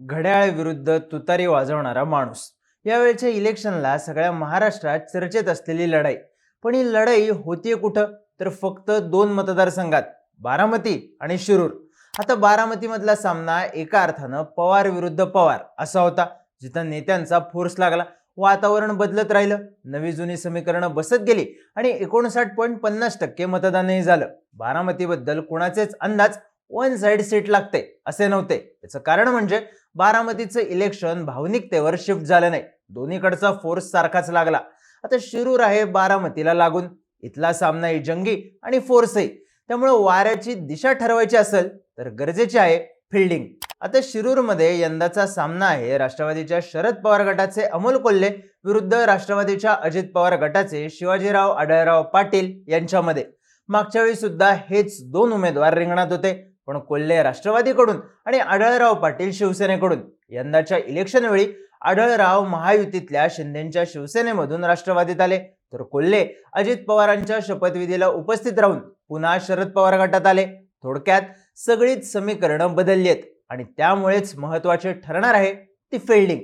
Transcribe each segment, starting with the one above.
घड्याळ विरुद्ध तुतारी वाजवणारा माणूस. यावेळच्या इलेक्शनला सगळ्या महाराष्ट्रात चर्चेत असलेली लढाई. पण ही लढाई होतीये कुठं? तर फक्त दोन मतदारसंघात बारामती आणि शिरूर. आता बारामतीमधला सामना एका अर्थानं पवार विरुद्ध पवार असा होता जिथं नेत्यांचा फोर्स लागला. वातावरण बदलत राहिलं नवी जुनी समीकरणं बसत गेली आणि एकोणसाठ पॉईंट पन्नास टक्के मतदानही झालं. बारामतीबद्दल कुणाचेच अंदाज वन साईड सीट लागते असे नव्हते. याचं कारण म्हणजे बारामतीचं इलेक्शन भावनिकतेवर शिफ्ट झालं नाही. दोन्हीकडचा फोर्स सारखाच लागला. आता शिरूर आहे बारामतीला लागून. इथला सामनाही जंगी आणि फोर्सही त्यामुळे वाऱ्याची दिशा ठरवायची असेल तर गरजेची आहे फिल्डिंग आता शिरूरमध्ये यंदाचा सामना आहे राष्ट्रवादीच्या शरद पवार गटाचे अमोल कोल्हे विरुद्ध राष्ट्रवादीच्या अजित पवार गटाचे शिवाजीराव आढळराव पाटील यांच्यामध्ये. मागच्या वेळी सुद्धा हेच दोन उमेदवार रिंगणात होते. पण कोल्हे राष्ट्रवादीकडून आणि आढळराव पाटील शिवसेनेकडून. यंदाच्या इलेक्शनवेळी आढळराव महायुतीतल्या शिंदेच्या शिवसेनेमधून राष्ट्रवादीत आले. तर कोल्हे अजित पवारांच्या शपथविधीला उपस्थित राहून पुन्हा शरद पवार गटात आले. थोडक्यात सगळीच समीकरणं बदलली आहेत आणि त्यामुळेच महत्त्वाचे ठरणार आहे ती फिल्डिंग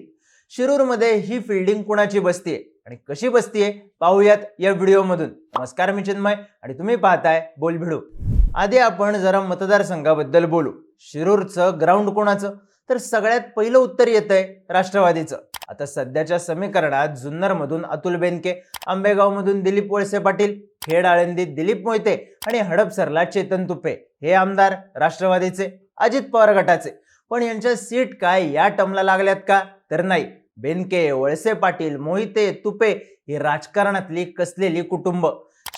शिरूरमध्ये ही फिल्डिंग कुणाची बसतीये आणि कशी बसतीये पाहूयात या व्हिडिओमधून नमस्कार मी चिन्मय आणि तुम्ही पाहताय बोल भिडू आधी आपण जरा मतदारसंघाबद्दल बोलू. शिरूरचं ग्राउंड कोणाचं? तर सगळ्यात पहिलं उत्तर येत आहे राष्ट्रवादीचं. आता सध्याच्या समीकरणात जुन्नरमधून अतुल बेनके आंबेगावमधून दिलीप वळसे पाटील खेड आळंदीत दिलीप मोहिते आणि हडपसरला चेतन तुपे हे आमदार राष्ट्रवादीचे अजित पवार गटाचे. पण यांच्या सीट काय या टमला लागल्यात का? तर नाही. बेनके वळसे पाटील मोहिते तुपे ही राजकारणातली कसलेली कुटुंब.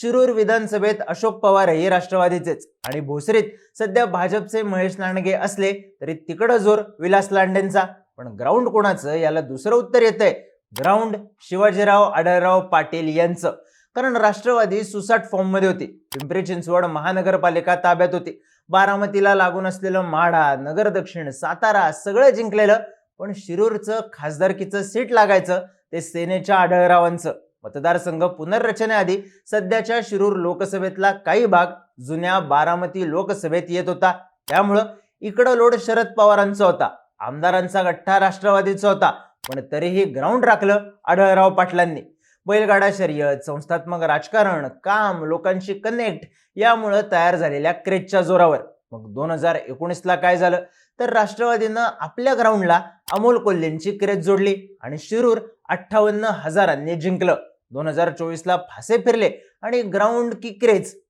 शिरूर विधानसभेत अशोक पवार हे राष्ट्रवादीचेच. आणि भोसरीत सध्या भाजपचे महेश लांडगे असले तरी तिकडं जोर विलास लांडेंचा. पण ग्राउंड कोणाचं? याला दुसरं उत्तर येतंय. ग्राउंड शिवाजीराव आढळराव पाटील यांचं. कारण राष्ट्रवादी सुसाट फॉर्ममध्ये होती. पिंपरी चिंचवड महानगरपालिका ताब्यात होती. बारामतीला लागून असलेलं माढा नगर दक्षिण सातारा सगळं जिंकलेलं. पण शिरूरचं खासदारकीचं सीट लागायचं ते सेनेच्या आढळरावांचं. मतदारसंघ पुनर्रचनेआधी सध्याच्या शिरूर लोकसभेतला काही भाग जुन्या बारामती लोकसभेत येत होता. त्यामुळं इकडं लोड शरद पवारांचा होता आमदारांचा गठ्ठा राष्ट्रवादीचा होता पण तरीही ग्राउंड राखलं आढळराव पाटलांनी. बैलगाडा शर्यत संस्थात्मक राजकारण काम लोकांशी कनेक्ट यामुळं तयार झालेल्या क्रेजच्या जोरावर. मग दोन हजार एकोणीसला काय झालं? तर राष्ट्रवादीनं आपल्या ग्राउंडला अमोल कोल्हेंची क्रेज जोडली आणि शिरूर अठ्ठावन्न हजारांनी जिंकलं. दोन हजार चोवीसला फासे फिरले आणि ग्राउंड की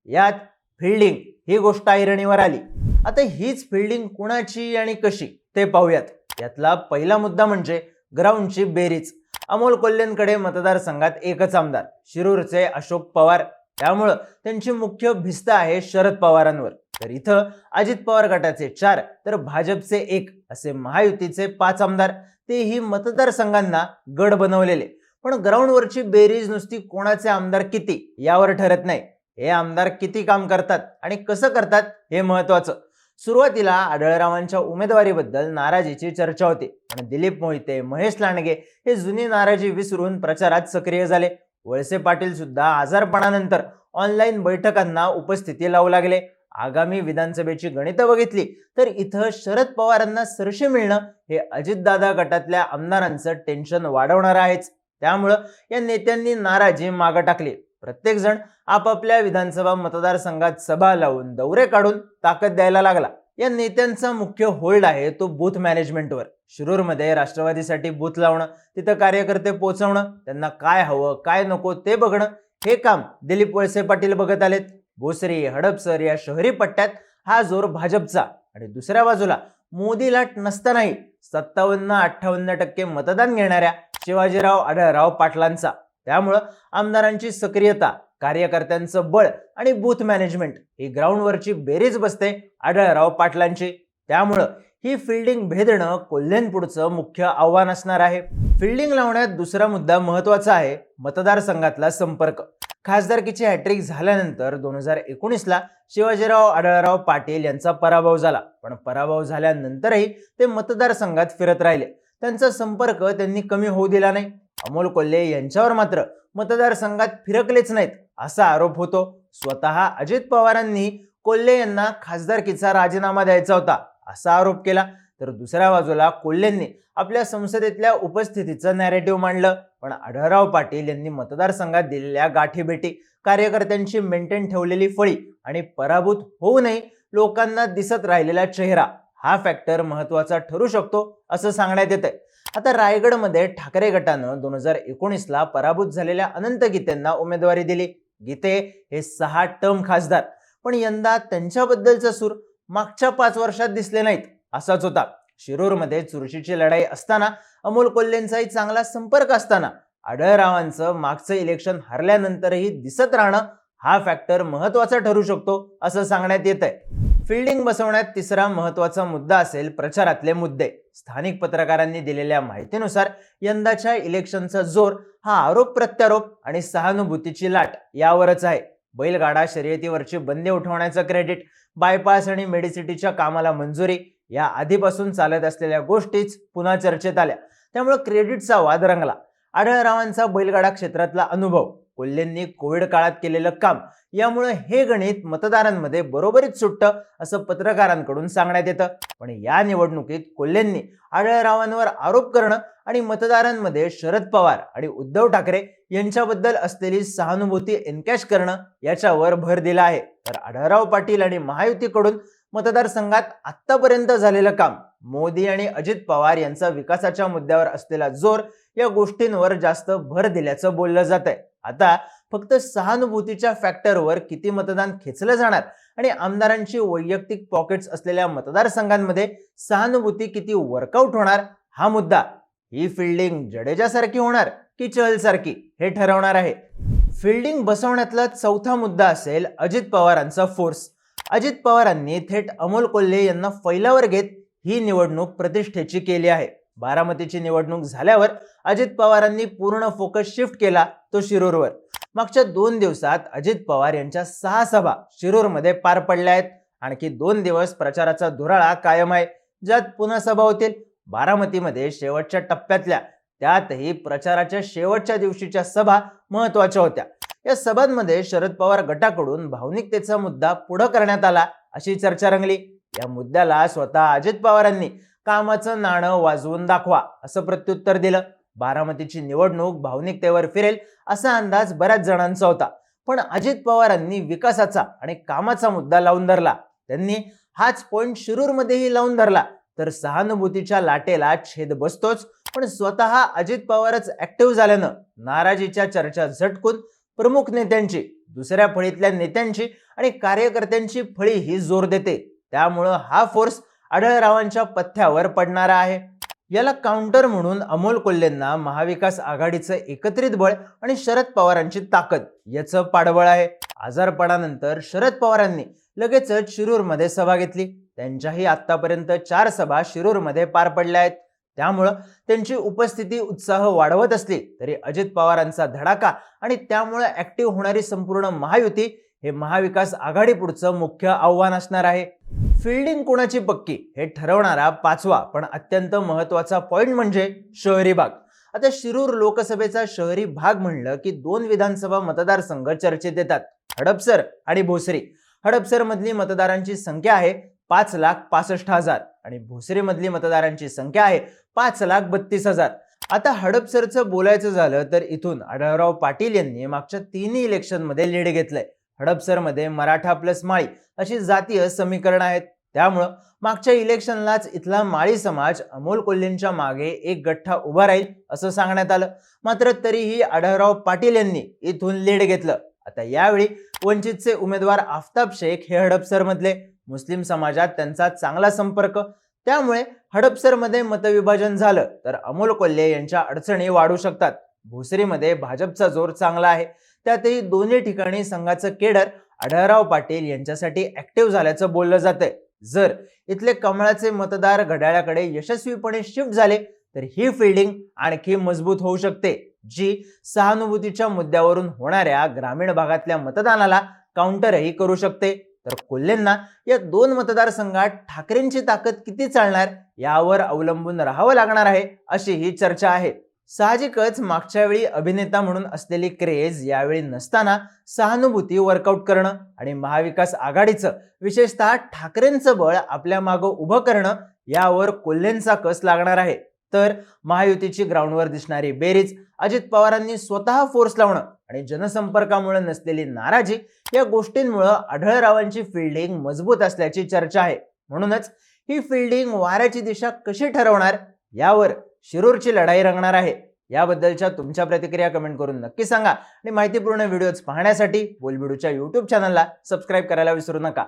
यात फिल्डिंग ही गोष्ट ऐरणीवर आली. आता हीच फिल्डिंग कुणाची आणि कशी ते पाहूयात. यातला पहिला मुद्दा म्हणजे ग्राउंडची बेरीज. अमोल कोल्हेंकडे मतदारसंघात एकच आमदार शिरूरचे अशोक पवार. त्यामुळं त्यांची मुख्य भिस्त आहे शरद पवारांवर. तर इथं अजित पवार गटाचे चार तर भाजपचे एक असे महायुतीचे पाच आमदार. तेही मतदारसंघांना गड बनवलेले. पण ग्राउंडवरची बेरीज नुसती कोणाचे आमदार किती यावर ठरत नाही. हे आमदार किती काम करतात आणि कसं करतात हे महत्वाचं. सुरुवातीला आढळरावांच्या उमेदवारीबद्दल नाराजीची चर्चा होती पण दिलीप मोहिते महेश लांडगे हे जुनी नाराजी विसरून प्रचारात सक्रिय झाले. वळसे पाटील सुद्धा आजारपणानंतर ऑनलाईन बैठकांना उपस्थिती लावू लागले. आगामी विधानसभेची गणितं बघितली तर इथं शरद पवारांना सरशी मिळणं हे अजितदादा गटातल्या आमदारांचं टेन्शन वाढवणार आहेच. त्यामुळं या नेत्यांनी नाराजी मागं टाकली. प्रत्येक जण आपापल्या विधानसभा मतदारसंघात सभा लावून दौरे काढून ताकद द्यायला लागला. या नेत्यांचा मुख्य होल्ड आहे तो बूथ मॅनेजमेंटवर. शिरूरमध्ये राष्ट्रवादीसाठी बूथ लावणं तिथं कार्यकर्ते पोचवणं त्यांना काय हवं काय नको ते बघणं हे काम दिलीप वळसे पाटील बघत आलेत. भोसरी हडपसर या शहरी पट्ट्यात हा जोर भाजपचा. आणि दुसऱ्या बाजूला मोदी लाट नसतानाही सत्तावन्न अठ्ठावन्न टक्के मतदान घेणाऱ्या शिवाजीराव आढळराव पाटलांचा. त्यामुळं आमदारांची सक्रियता कार्यकर्त्यांचं बळ आणि बूथ मॅनेजमेंट ही ग्राउंडवरची बेरीज बसते आढळराव पाटलांची. त्यामुळं ही फिल्डिंग भेदणं कोल्हेंपुढचं मुख्य आव्हान असणार आहे. फिल्डिंग लावण्यात दुसरा मुद्दा महत्त्वाचा आहे मतदारसंघातला संपर्क. खासदारकीची हॅट्रिक झाल्यानंतर दोन हजार एकोणीसला शिवाजीराव आढळराव पाटील यांचा पराभव झाला. पण पराभव झाल्यानंतरही ते मतदारसंघात फिरत राहिले. त्यांचा संपर्क त्यांनी कमी होऊ दिला नाही. अमोल कोल्हे यांच्यावर मात्र मतदारसंघात फिरकलेच नाहीत असा आरोप होतो. स्वतः अजित पवारांनी कोल्हे यांना खासदारकीचा राजीनामा द्यायचा होता असा आरोप केला. तर दुसऱ्या बाजूला कोल्हेंनी आपल्या संसदेतल्या उपस्थितीचं नॅरेटिव्ह मांडलं. पण आढळराव पाटील यांनी मतदारसंघात दिलेल्या गाठीभेटी कार्यकर्त्यांची मेंटेन ठेवलेली फळी आणि पराभूत होऊनही लोकांना दिसत राहिलेला चेहरा हा फॅक्टर महत्त्वाचा ठरू शकतो असं सांगण्यात येत आहे आता रायगडमध्ये ठाकरे गटानं दोन हजार एकोणीसला पराभूत झालेल्या अनंत गीतेंना उमेदवारी दिली. गीते हे सहा टर्म खासदार पण यंदा त्यांच्याबद्दलचा सूर मागच्या पाच वर्षात दिसले नाहीत असाच होता. शिरूरमध्ये चुरशीची लढाई असताना अमोल कोल्हेंचाही चांगला संपर्क असताना आढळरावांचं मागचं इलेक्शन हरल्यानंतरही दिसत राहणं हा फॅक्टर महत्त्वाचा ठरू शकतो असं सांगण्यात येत आहे फिल्डिंग बसवण्यात तिसरा महत्त्वाचा मुद्दा असेल प्रचारातले मुद्दे. स्थानिक पत्रकारांनी दिलेल्या माहितीनुसार यंदाच्या इलेक्शनचा जोर हा आरोप प्रत्यारोप आणि सहानुभूतीची लाट यावरच आहे. बैलगाडा शर्यतीवरची बंदी उठवण्याचं क्रेडिट बायपास आणि मेडिसिटीच्या कामाला मंजुरी या आधीपासून चालत असलेल्या गोष्टीच पुन्हा चर्चेत आल्या. त्यामुळे क्रेडिटचा वाद रंगला. आढळरावांचा बैलगाडा क्षेत्रातला अनुभव. कोल्हेंनी कोविड काळात केलेलं काम. यामुळे हे गणित मतदारांमध्ये बरोबरीत सुटतं असं पत्रकारांकडून सांगण्यात येतं. पण या निवडणुकीत कोल्हेंनी आढळरावांवर आरोप करणं आणि मतदारांमध्ये शरद पवार आणि उद्धव ठाकरे यांच्याबद्दल असलेली सहानुभूती एनकॅश करणं याच्यावर भर दिला आहे. तर आढळराव पाटील आणि महायुतीकडून मतदारसंघात आत्तापर्यंत झालेलं काम मोदी आणि अजित पवार यांचा विकासाच्या मुद्द्यावर असलेला जोर या गोष्टींवर जास्त भर दिल्याचं बोललं जात आहे आता फक्त सहानुभूतीच्या फॅक्टरवर किती मतदान खेचलं जाणार? आणि आमदारांची वैयक्तिक पॉकेट्स असलेल्या मतदारसंघांमध्ये सहानुभूती किती वर्कआउट होणार? हा मुद्दा ही फिल्डिंग जडेजासारखी होणार की चहलसारखी हे ठरवणार आहे. फिल्डिंग बसवण्यातला चौथा मुद्दा असेल अजित पवारांचा फोर्स अजित पवारांनी थेट अमोल कोल्हे यांना फैलावर घेत ही निवडणूक प्रतिष्ठेची केली आहे. बारामतीची निवडणूक झाल्यावर अजित पवारांनी पूर्ण फोकस शिफ्ट केला तो शिरूरवर. मागच्या दोन दिवसात अजित पवार यांच्या सहा सभा शिरूरमध्ये पार पडल्या आहेत. आणखी दोन दिवस प्रचाराचा धुराळा कायम आहे. ज्यात पुन्हा सभा होतील. बारामतीमध्ये शेवटच्या टप्प्यातल्या त्यातही प्रचाराच्या शेवटच्या दिवशीच्या सभा महत्त्वाच्या होत्या. या सभांमध्ये शरद पवार गटाकडून भावनिकतेचा मुद्दा पुढे करण्यात आला अशी चर्चा रंगली. या मुद्द्याला स्वतः अजित पवारांनी कामाचं नाणं वाजवून दाखवा असं प्रत्युत्तर दिलं. बारामतीची निवडणूक भावनिकतेवर फिरेल असा अंदाज बऱ्याच जणांचा होता. पण अजित पवारांनी विकासाचा आणि कामाचा मुद्दा लावून धरला. त्यांनी हाच पॉइंट शिरूरमध्येही लावून धरला. तर सहानुभूतीच्या लाटेला छेद बसतोच. पण स्वतः अजित पवारच ऍक्टिव्ह झाल्यानं नाराजीच्या चर्चा झटकून प्रमुख नेत्यांची दुसऱ्या फळीतल्या नेत्यांची आणि कार्यकर्त्यांची फळी ही जोर देते. त्यामुळं हा फोर्स आढळरावांच्या पथ्यावर पडणारा आहे. याला काउंटर म्हणून अमोल कोल्हेंना महाविकास आघाडीचं एकत्रित बळ आणि शरद पवारांची ताकद याचं पाठबळ आहे. आजारपणानंतर शरद पवारांनी लगेचच शिरूरमध्ये सभा घेतली. त्यांच्याही आतापर्यंत चार सभा शिरूरमध्ये पार पडल्या आहेत. त्यामुळं त्यांची उपस्थिती उत्साह वाढवत असली तरी अजित पवारांचा धडाका आणि त्यामुळे ऍक्टिव्ह होणारी संपूर्ण महायुती हे महाविकास आघाडी पुढचं मुख्य आव्हान असणार आहे. फिल्डिंग कोणाची पक्की हे ठरवणारा पाचवा पण अत्यंत महत्त्वाचा पॉइंट म्हणजे शहरी भाग. आता शिरूर लोकसभेचा शहरी भाग म्हणलं की दोन विधानसभा मतदारसंघ चर्चेत येतात. हडपसर आणि भोसरी. हडपसर मधली मतदारांची संख्या आहे पाच लाख पासष्ट हजार आणि भोसरी मधली मतदारांची संख्या आहे पाच लाख बत्तीस हजार. आता हडपसरचं बोलायचं झालं तर इथून आढळराव पाटील यांनी मागच्या तिन्ही इलेक्शनमध्ये लीड घेतलंय. हडपसरमध्ये मराठा प्लस माळी अशी जातीय समीकरण आहेत. त्यामुळं मागच्या इलेक्शनलाच इथला माळी समाज अमोल कोल्हेंच्या मागे एक गठ्ठा उभा राहील असं सांगण्यात आलं. मात्र तरीही आढळराव पाटील यांनी इथून लीड घेतलं. आता यावेळी वंचितचे उमेदवार आफताब शेख हे हडपसरमधले. मुस्लिम समाजात त्यांचा चांगला संपर्क. त्यामुळे हडपसरमध्ये मतविभाजन झालं तर अमोल कोल्हे यांच्या अडचणी वाढू शकतात. भोसरीमध्ये भाजपचा जोर चांगला आहे. त्यातही दोन्ही ठिकाणी संघाचं केडर आढळराव पाटील यांच्यासाठी ऍक्टिव्ह झाल्याचं बोललं जातंय. जर इथले कमळाचे मतदार घड्याळाकडे यशस्वीपणे शिफ्ट झाले तर ही फिल्डिंग आणखी मजबूत होऊ शकते जी सहानुभूतीच्या मुद्द्यावरून होणाऱ्या ग्रामीण भागातल्या मतदानाला काउंटरही करू शकते. तर कोल्हेंना या दोन मतदारसंघात ठाकरेंची ताकद किती चालणार यावर अवलंबून राहावं लागणार आहे अशी ही चर्चा आहे. साहजिकच मागच्या वेळी अभिनेता म्हणून असलेली क्रेज यावेळी नसताना सहानुभूती वर्कआउट करणं आणि महाविकास आघाडीचं विशेषतः ठाकरेंचं बळ आपल्या मागं उभं करणं यावर कोल्हेंचा कस लागणार आहे? तर महायुतीची ग्राउंडवर दिसणारी बेरीज अजित पवारांनी स्वतः फोर्स लावणं आणि जनसंपर्कामुळे नसलेली नाराजी या गोष्टींमुळं आढळरावांची फिल्डिंग मजबूत असल्याची चर्चा आहे. म्हणूनच ही फिल्डिंग वाऱ्याची दिशा कशी ठरवणार यावर शिरूरची लढाई रंगणार आहे. याबद्दलच्या तुमच्या प्रतिक्रिया कमेंट करून नक्की सांगा. आणि माहितीपूर्ण व्हिडिओज पाहण्यासाठी बोलबिडूच्या यूट्यूब चॅनलला सबस्क्राईब करायला विसरू नका.